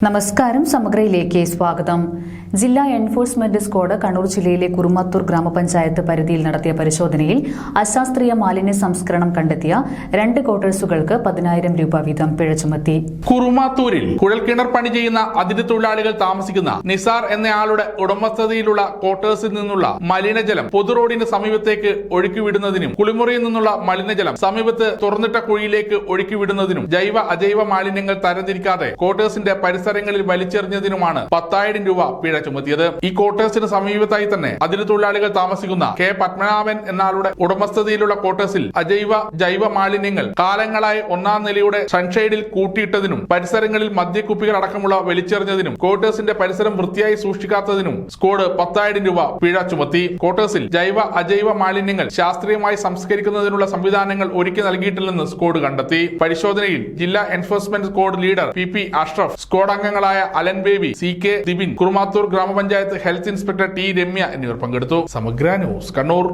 നമസ്കാരം സമഗ്രയിലേക്ക് സ്വാഗതം. ജില്ലാ എൻഫോഴ്സ്മെന്റ് സ്ക്വാഡ് കണ്ണൂർ ജില്ലയിലെ കുറുമത്തൂർ ഗ്രാമപഞ്ചായത്ത് പരിധിയിൽ നടത്തിയ പരിശോധനയിൽ അശാസ്ത്രീയ മാലിന്യ സംസ്കരണം കണ്ടെത്തിയ രണ്ട് ക്വാർട്ടേഴ്സുകൾക്ക് പതിനായിരം രൂപ വീതം പിഴ ചുമത്തി. കുറുമാത്തൂരിൽ കുഴൽക്കിണർ പണി ചെയ്യുന്ന അതിഥി തൊഴിലാളികൾ താമസിക്കുന്ന നിസാർ എന്നയാളുടെ ഉടമസ്ഥതയിലുള്ള ക്വാർട്ടേഴ്സിൽ നിന്നുള്ള മലിനജലം പൊതു റോഡിന് സമീപത്തേക്ക് ഒഴുക്കിവിടുന്നതിനും കുളിമുറിയിൽ നിന്നുള്ള മലിനജലം സമീപത്ത് തുറന്നിട്ട കുഴിയിലേക്ക് ഒഴുക്കിവിടുന്നതിനും ജൈവ അജൈവ മാലിന്യങ്ങൾ തരംതിരിക്കാതെ ക്വാർട്ടേഴ്സിന്റെ പരിസരങ്ങളിൽ വലിച്ചെറിഞ്ഞതിനുമാണ് പത്തായിരം രൂപ പിഴ ചുമത്തിയത്. ഈ ക്വാർട്ടേഴ്സിന് സമീപത്തായി തന്നെ അതിൽ തൊഴിലാളികൾ താമസിക്കുന്ന കെ പത്മനാഭൻ എന്നാളുടെ ഉടമസ്ഥതയിലുള്ള ക്വാർട്ടേഴ്സിൽ അജൈവ ജൈവ മാലിന്യങ്ങൾ കാലങ്ങളായി ഒന്നാം നിലയുടെ സൺഷെയ്ഡിൽ കൂട്ടിയിട്ടതിനും പരിസരങ്ങളിൽ മദ്യക്കുപ്പികൾ അടക്കമുള്ള വലിച്ചെറിഞ്ഞതിനും ക്വാർട്ടേഴ്സിന്റെ പരിസരം വൃത്തിയായി സൂക്ഷിക്കാത്തതിനും സ്കോഡ് പത്തായിരം രൂപ പിഴ ചുമത്തി. ക്വാർട്ടേഴ്സിൽ ജൈവ അജൈവ മാലിന്യങ്ങൾ ശാസ്ത്രീയമായി സംസ്കരിക്കുന്നതിനുള്ള സംവിധാനങ്ങൾ ഒരുക്കി നൽകിയിട്ടില്ലെന്ന് സ്കോഡ് കണ്ടെത്തി. പരിശോധനയിൽ ജില്ലാ enforcement squad leader P P Ashraf squad അംഗങ്ങളായ Alan Baby C K Dibin Kurumathur ഗ്രാമപഞ്ചായത്ത് ഹെൽത്ത് ഇൻസ്പെക്ടർ ടി രമ്യ എന്നിവർ പങ്കെടുത്തു. സമഗ്ര ന്യൂസ് കണ്ണൂർ.